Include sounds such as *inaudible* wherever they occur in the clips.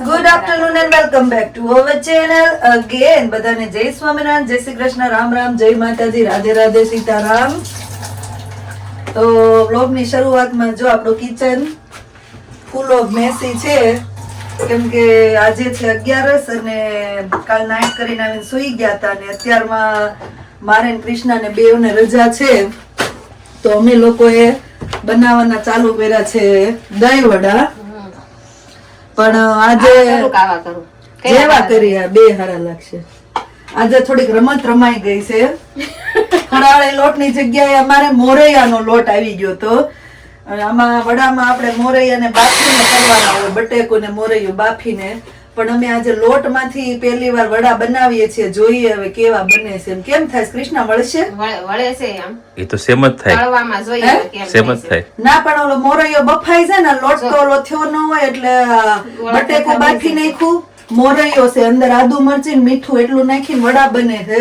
Good afternoon and welcome back to our channel again બધાને જય સ્વામિનારાયણ, જય શ્રી કૃષ્ણ, રામ રામ, જય માતાજી, રાધે રાધે સીતારામ. તો બ્લોગની શરૂઆતમાં જો આપણું કિચન ફૂલ ઓફ મેસી છે, કેમ કે આજે છે અગિયારસ અને કાલ નાઇટ કરીને આવીને સૂઈ ગયા હતા અને અત્યારમાં મારે કૃષ્ણાને બેવને રજા છે. તો અમે લોકોએ બનાવવાના ચાલુ કર્યા છે દહીં વડા. પણ આજે જેવા કરી બે હારા લાગશે. આજે થોડીક રમત રમાઈ ગઈ છે. ફરાળી લોટની જગ્યાએ અમારે મોરૈયાનો લોટ આવી ગયો તો આમાં વડામાં આપણે મોરૈયાને બાફીને કરવાના હોય બટેકો ને મોરૈયું બાફીને. પણ અમે આજે લોટમાંથી પહેલી વાર વડા બનાવીએ છીએ. જોઈએ હવે કેવા બને છે. એમ કેમ થાય? કૃષ્ણ વળશે? વળે છે એમ. એ તો સેમ જ થાય. તળવામાં જોઈએ કેમ સેમ જ થાય ના પણ ઓલો મોરૈયો બફાઈ જાય ને લોટ તો ઓલો થયો ન હોય એટલે બટેકું બાફી નાખ્યું. મોરૈયો છે અંદર આદુ મરચી મીઠું એટલું નાખીને વડા બને છે.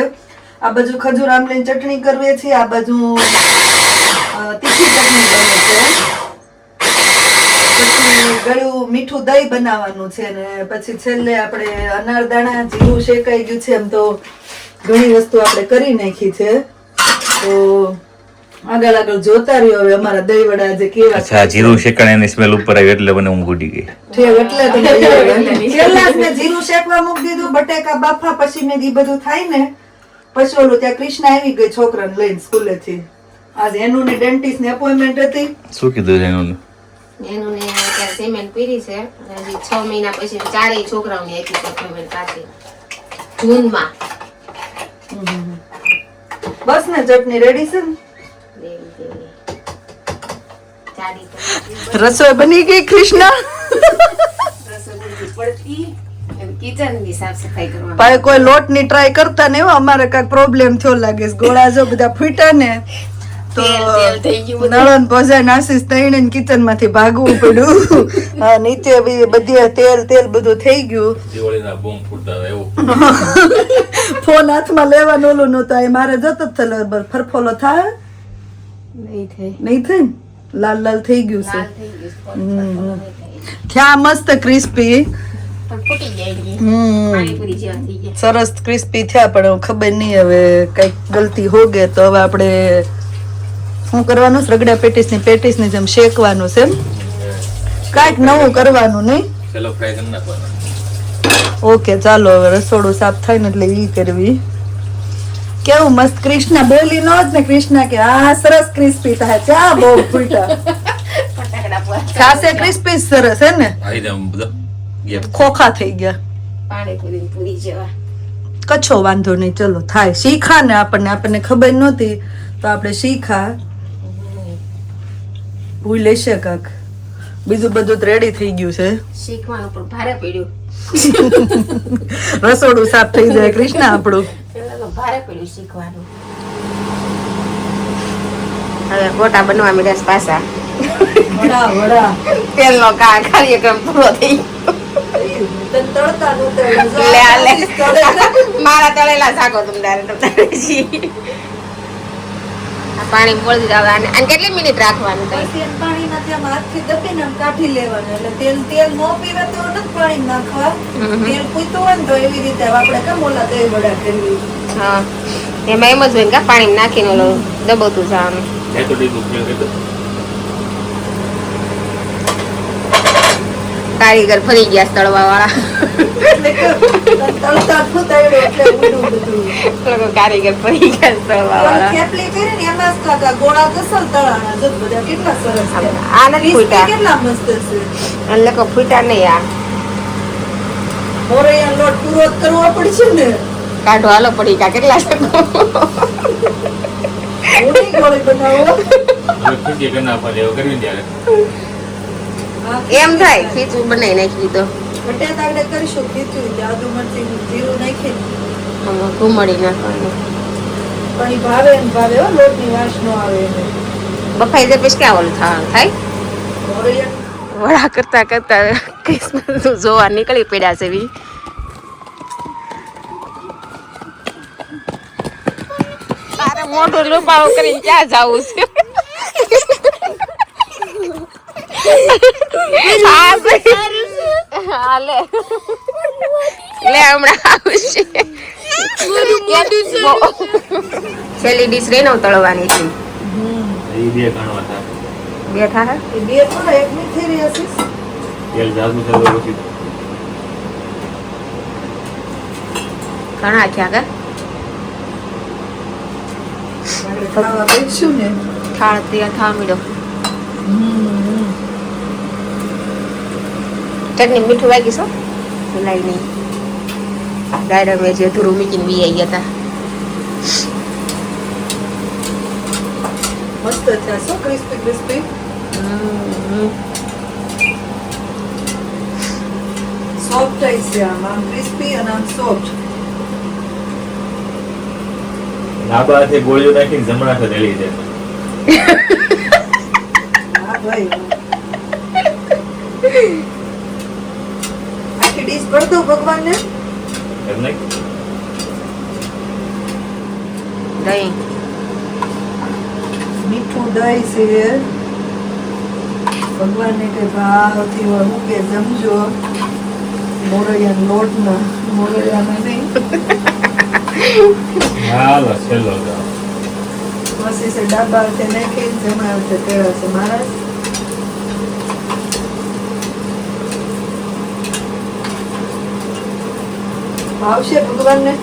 આ બાજુ ખજૂર આમલીની ચટણી કરવી છે આ બાજુ તીખી ચટણી બને છે. પછી ગળ્યું મીઠું દહીં બનાવવાનું છે ને પછી છેલ્લે આપણે અનારદાણા જીરું શેકાઈ ગયું છે એમ તો ઘણી વસ્તુ આપણે કરી નાખી છે. તો આગળ આગળ જોતા રહ્યો હવે અમારા દહીં વડા જે કેવા અચ્છા જીરું શેકાણીની સ્મેલ ઉપર આવી એટલે મને ઊંઘ ઉડી ગઈ. છે એટલે તો *laughs* છેલ્લા મેં જીરું શેકવા મૂકી દીધું બટેકા બાફા પછી મેં ઈ બધું થાય ને પછી ઓલું ત્યાં કૃષ્ણ આવી ગઈ છોકરાને લઈને સ્કૂલેથી. આજે એનું ને ડેન્ટિસ્ટ ને અપોઇન્ટમેન્ટ હતી. શું કીધું એનું? એનું ને અત્યારે સિમેન્ટ પીરી છે. હજી છ મહિના પછી ચારેય છોકરાઓને આપી છે પેમેન્ટ પાછી જૂનમાં. બસ ને ચટણી રેડી છે ને? રસોઈ બની ગઈ કૃષ્ણ? કોઈ લોટની ટ્રાય કરતા ને હો અમારે કંઈક પ્રોબ્લેમ થયો લાગે ગોળા જો બધા ફૂટા ને. નળન ભજાય નાસીસ તઈને કિચનમાંથી ભાગવું પડ્યું. *laughs* હા, નીચે બધી તેલ તેલ બધું થઈ ગયું. દિવાળીના બોમ્બ ફૂટતા એવું. *laughs* ફોન હાથમાં લેવાનું ઓલું નહોતું. એ મારે જતો જ થયેલો ફરફોલો થાય? નહીં થઈ. નહીં થઈ? ને? લાલ લાલ થઈ ગયું છે. થયા મસ્ત ક્રિસ્પી સરસ ક્રિસ્પી થયા પણ ખબર નહીં હવે કંઈક ગલતી હો ગઈ તો હવે આપણે શું કરવાનું છે? રગડા પેટીસની પેટીસની જેમ શેકવાનું છે એમ? કાંઈક નવું કરવાનું નહીં. ચલો ફ્રાય કરી નાખવાના. ઓકે ચાલો હવે રસોડું સાફ થાય ને એટલે ઈ કરવી. કેવું મસ્ત કૃષ્ણ બોલી નો જ ને કૃષ્ણ કે આ સરસ ક્રિસ્પી થાય છે આ બહુ ફૂટા. *laughs* ખાસે ક્રિસ્પી સરસ હે ને? ખોખા થઈ ગયા. પાણીપુરી પૂરી જેવા. કચ્છો વાંધો નહીં ચલો થાય. શીખા ને આપણને આપણને ખબર નહોતી તો આપણે શીખા. ભૂઈ લેશે કાક. બીજું બધું રેડી થઈ ગયું છે. શીખવાનું પણ ભારે પડ્યું. રસોડું સાફ થઈ જાય કૃષ્ણ આપણું. ભારે પડ્યું શીખવાનું. હવે ફોટા બનવા મળ્યા પાછા. વડા વડા. તેલનો કા કાર્યક્રમ પૂરો થઈ મારા તળેલા શાકો. આ પાણી બોળી દીધા અને કેટલી મિનિટ રાખવાનું પાણી પાણીમાંથી આમ હાથથી દબીને આમ કાઢી લેવાનું. એટલે તેલ તેલ નો પીવે તો નથી પાણી નાખવા. તેલ પૂતું હોય ને તો એવી રીતે આપણે કેમ ઓલા દહીં વડા કરવી હા. એમાં એમ જ હોય કે પાણી નાખીને ઓલું દબાવતું જવાનું એ તો ડીપ ઉપયોગ હતો કારીગર ફરી ગયા તળવા વાળા કારીગર ફરી ગયા તળવા વાળા કેટલા ફૂટા. નહીં આ. લોટ પૂરો કરવો પડશે ને કાઢો હાલો પડી કા કેટલા શકો ગોળી બનાવો કરી નાખવાની એવું કરવી ને ત્યારે એમ થાય ખીચું બનાવી નાખી તો બટેટા આપણે કરીશું ખીચું આદુ મરચી જીરું નાખીને આમાં નાખવાનું. પણ ભાવે ને ભાવે હો લોટની વાસ નો આવે બફાઈ જાય પછી ક્યાં ઓલું થવાનું થાય? વડા કરતા કરતા ક્રિસમસ જોવા નીકળી પડ્યા છે બી. મોટું લોપાળું કરીને ક્યાં જવું છે? હા ભાઈ. હા લે લે હમણાં આવશે છેલ્લી ડીશ રહી ને તળવાની છે બે થા એક રહી હશે. તો ઘણા આખ્યા કે ખાવા ને. ત્યાં થા મીડો ચટણી મીઠું વાગી છો ભૂલાઈ નહીં ગાયડા મેં જે ધૂરું મીકીને બી આવી ગયા મસ્ત શું ક્રિસ્પી ક્રિસ્પી હતા સોફ્ટ છે આમ ક્રિસ્પી અને આમ સોફ્ટ ડાબા હાથે ગોળીઓ નાખીને જમણા હાથે દે હા ભાઈ ભર દો ભગવાનને? એમ નહીં? દહીં મીઠું દહીં છે. ભગવાનને કે ભાવથી મૂકે જમજો મોરૈયા લોટ ના મોરૈયા નહીં. હાલો છેલ્લો પછી છે ડાબા હાથે નાખી જમણા હાથે તેડા છે. મહારાજ? ભાવશે ભગવાનને?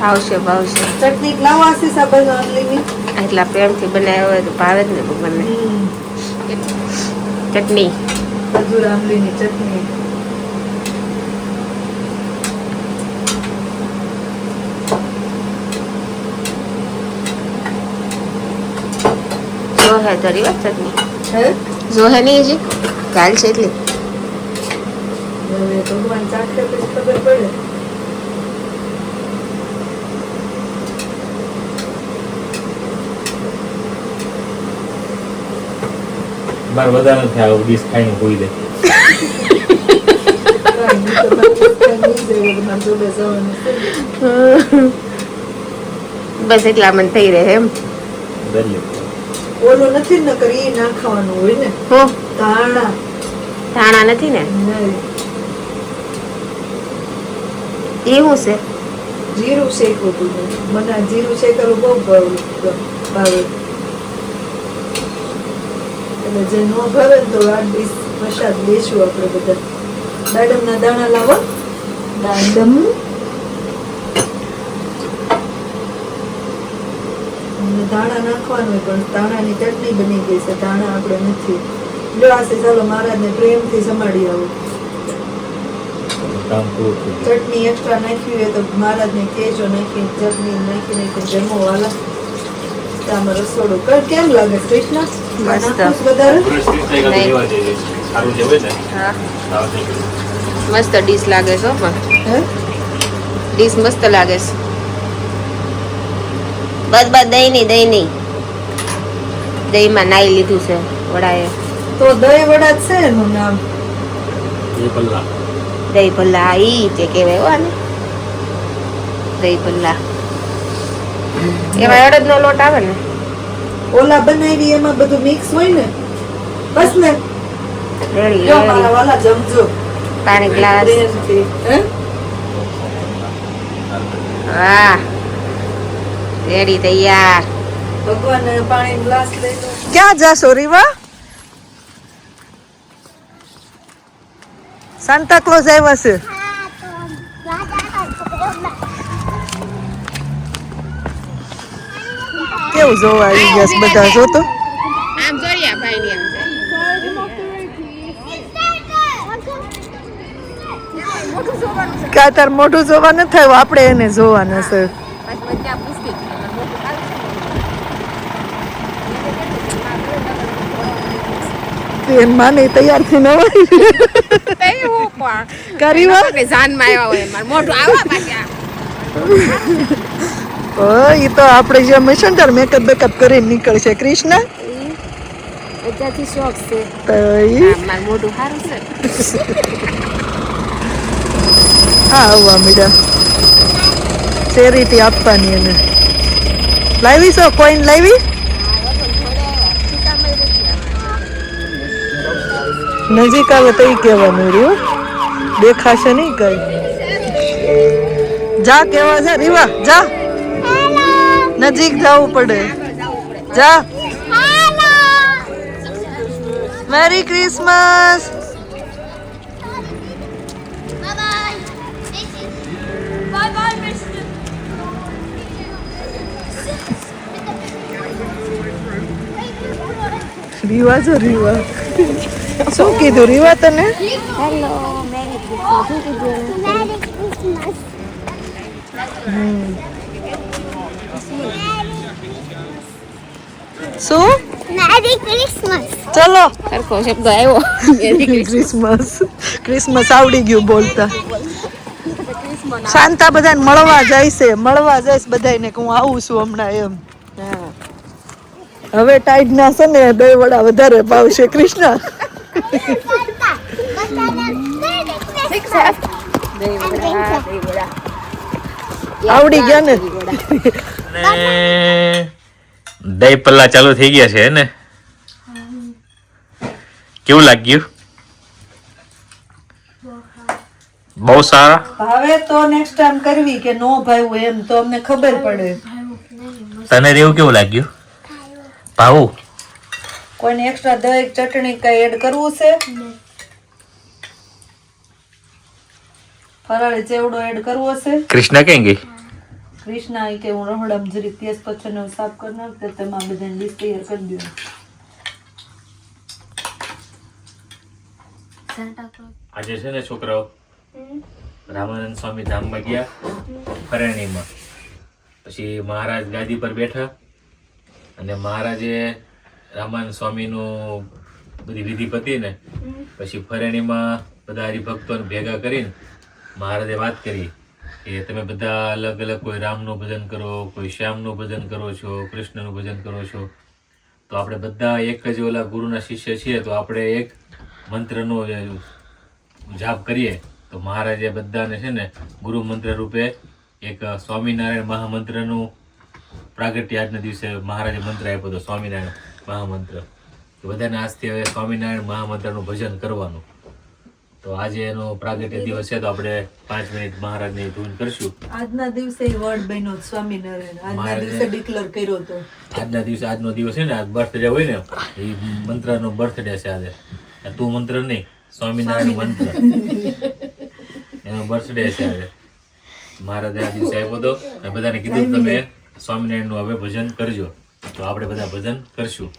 ભાવશે ભાવશે. ચટણી લાવો આશીષ સાબર બધું એટલા પ્રેમથી બનાવ્યો હોય તો ભાવે જ ને ભગવાનને. ચટણી. ખજૂર આંબલીની ચટણી. જો હે ધરી વાત ચટણી. જો હે નહીં હજી? ચાલ છે એટલી. ભગવાન ચાખે પછી ખબર પડે. બાર વધારે નથી આવું ડીશ ખાઈને હોઈ દે. બસ એટલા મન થઈ રહે એમ. ઓલો નથી ને કરી ના ખાવાનું હોય ને. હો. ધાણા. ધાણા નથી ને? એવું એ છે? જીરું શેકવું તું મને જીરું શેકેલું બહુ ભાવે. એટલે જે ન ભાવે ને તો આ ડીશ પ્રસાદ લેશું આપણે બધા. દાડમના દાણા લાવો. દાડમ. દાણા નાખવાનું હોય પણ દાણાની ચટણી બની ગઈ છે દાણા આપણે નથી. લ્યો આશે ચાલો મહારાજને પ્રેમથી સમાડી આવો. ચટણી એક્સ્ટ્રા નાખી હોય તો મહારાજને કહેજો નાખી ચટણી નાખી નાખી જમો વાલા. તમારો રસોડું કેમ લાગે કૃષ્ણ? મસ્ત. ડીશ હોય મસ્ત લાગે છે હો પણ. ડીશ મસ્ત લાગે છે. બસ બસ દહીં નહીં દહીં નહીં. દહીંમાં નાઈ લીધું છે વડાએ. તો દહીં વડા છે એનું નામ. દહીં ભલ્લા ઈ જે કહેવાય હો ને દહીં ભલ્લા એમાં અડદનો લોટ આવે ને? ઓલા બનાવી એમાં બધું મિક્સ હોય ને. બસ ને. રેડી મારા વાલા જમજો. પાણી ગ્લાસ. વાહ રેડી તૈયાર. ભગવાન પાણી ગ્લાસ લઈ ક્યાં જાશો રીવા? સાન્ટા ક્લોઝ આવ્યા છે. કેવું જોવા આવી ગયા છે બધા જોતો. આમ જોડિયા ભાઈ ની એમ કા મોઢું જોવા ન થયું આપણે એને જોવાનું છે. એમ માને તૈયાર થઈને આવી કરી વા જાનમાં આવ્યા હોય મોઢું આવા પાછા. *laughs* ઈ તો આપણે જે મિશનર મેકઅપ બેકઅપ કરીને નીકળશે કૃષ્ણ? અત્યારથી શોખ છે. તો એ મોઢું સારું છે. હા આવવા મીડા. ચેરિટી આપવાની એને. લાવી છો કોઈન લાવી? નજીક આવે તો ઈ કહેવાનું રહ્યું દેખાશે નહીં કઈ. જા કેવા છે રીવા જા. નજીક જવું પડે જા મેરી ક્રિસમસ. રીવા જો રીવા શું કીધું રીવા તને Hello, Merry Christmas. Merry Christmas. શું? મેરી ક્રિસમસ ચલો. સરખો શબ્દ આવ્યો. ક્રિસમસ ક્રિસમસ આવડી ગયું બોલતા. શાંતા બધાને મળવા જાય છે મળવા જાય છે બધાને કે હું આવું છું હમણાં એમ. હવે ટાઈડ ના છે ને બે વડા વધારે ભાવશે કૃષ્ણ. *laughs* આવડી ગયા ને? દહીં પલ્લા ચાલુ થઈ ગયા છે ને? કેવું લાગ્યું? બહુ સારા? હવે તો નેક્સ્ટ ટાઈમ કરવી કે નો ભાવ્યું એમ તો અમને ખબર પડે. તને રેવું કેવું લાગ્યું? ભાવું? કોઈને એક્સ્ટ્રા દહીં ચટણી કઈ એડ કરવું છે? ફરાળી ચેવડો એડ કરવો છે? કૃષ્ણ ક્યાં ગઈ? કૃષ્ણા એ કે હું રહોડામ જરી તેજ પથ્થરને સાફ કરી નાખ તો તેમાં બધાને લિસ્ટ તૈયાર કરી દો. આજે છે ને છોકરાઓ રામાનંદ સ્વામી ધામમાં ગયા ફરેણીમાં. પછી મહારાજ ગાદી પર બેઠા અને મહારાજે રામાનંદ સ્વામીનું બધી વિધિ પતી ને પછી ફરેણીમાં બધા હરિભક્તોને ભેગા કરીને મહારાજે વાત કરી. કે તમે બધા અલગ અલગ કોઈ રામનું ભજન કરો, કોઈ શ્યામનું ભજન કરો છો, કૃષ્ણનું ભજન કરો છો, તો આપણે બધા એક જ ઓલા ગુરુના શિષ્ય છીએ, તો આપણે એક મંત્રનો જાપ કરીએ, તો મહારાજે બધાને છે ને ગુરુ મંત્ર રૂપે એક સ્વામિનારાયણ મહામંત્રનું પ્રાગટ્ય આજના દિવસે મહારાજે મંત્ર આપ્યો હતો, સ્વામિનારાયણ મહામંત્ર. તો બધાને આજથી હવે સ્વામિનારાયણ મહામંત્રનું ભજન કરવાનું. તો આજે એનો પ્રાગટ્ય દિવસ છે તો આપણે પાંચ મિનિટ મહારાજની ધૂન કરશું. આજના દિવસે વર્ડ બન્યો સ્વામિનારાયણ. આજના દિવસે ડિક્લેર કર્યો હતો. આજના દિવસે આજનો દિવસ છે ને આજ બર્થડે હોય ને એ મંત્રનો બર્થડે છે આજે. તું મંત્ર નહીં સ્વામિનારાયણ મંત્ર. એનો બર્થડે છે આજે. મહારાજે આ દિવસે આવ્યો હતો અને બધાને કીધું તમે તમે સ્વામિનારાયણનું હવે ભજન કરજો. તો આપણે બધા ભજન કરશું.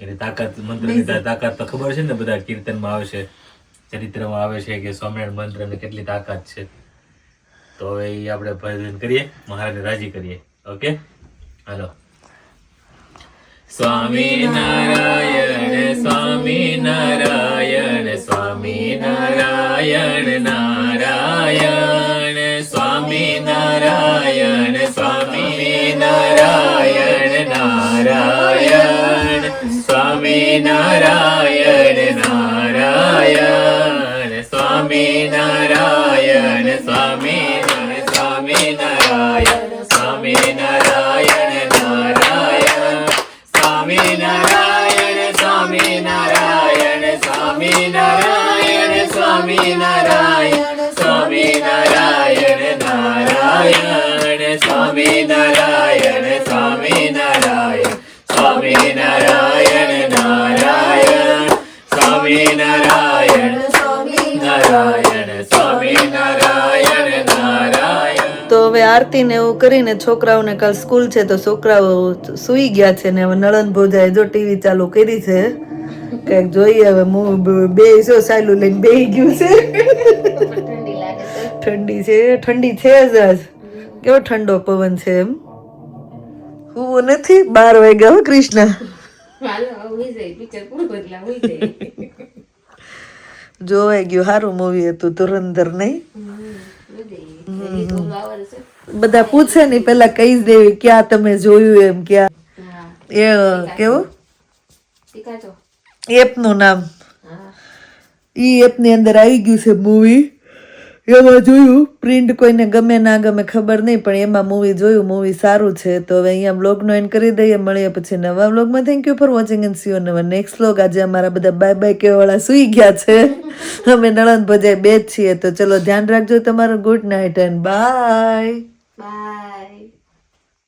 એની તાકાત મંત્રની તાકાત તો ખબર છે ને બધા કીર્તનમાં આવે છે ચરિત્રમાં આવે છે કે સ્વામિનારાયણ મંત્રની કેટલી તાકાત છે. તો હવે એ આપણે ભજન કરીએ, મહારાજને રાજી કરીએ. ઓકે? હાલો. સ્વામિનારાયણ સ્વામિનારાયણ સ્વામિનારાયણ. નારાયણ સ્વામિનારાયણ નારાયણ સ્વામિનારાયણ સ્વામિનારાયણ સ્વામિનારાયણ નારાયણ સ્વામિનારાયણ નારાયણ સ્વામિનારાયણ નારાયણ તો હવે આરતી ને એવું કરીને છોકરાઓને કાલ સ્કૂલ છે તો છોકરાઓ સુઈ ગયા છે ને હવે નળન ભોજાએ જો ટીવી ચાલુ કરી છે. કંઈક જોઈએ હવે હું બે જો સાયલું લઈને બે ગયું છે. ઠંડી છે. ઠંડી છે જ આજ. કેવો ઠંડો પવન છે એમ. હું નથી? બાર વાગ્યા હો કૃષ્ણ. જોવાઈ ગયું સારું મૂવી હતું ધુરંધર નહીં. બધા પૂછે ને પેલા કઈ દેવી ક્યાં તમે જોયું એમ ક્યાં. એ કેવું? એપનું નામ. એ એપની અંદર આવી ગયું છે મૂવી એમાં જોયું પ્રિન્ટ કોઈને ગમે ના ગમે ખબર નહીં, પણ એમાં મૂવી જોયું મૂવી સારું છે. તો હવે અહીંયા બ્લોગનો એન્ડ કરી દઈએ, મળીએ પછી નવા બ્લોગમાં thank you for watching and see you નવા નેક્સ્ટ બ્લોગ આજે અમારા બધા બાય બાય કહેવાળા સુઈ ગયા છે. અમે નળંદ ભજાય બે જ છીએ, તો ચલો ધ્યાન રાખજો તમારું. Good night and bye bye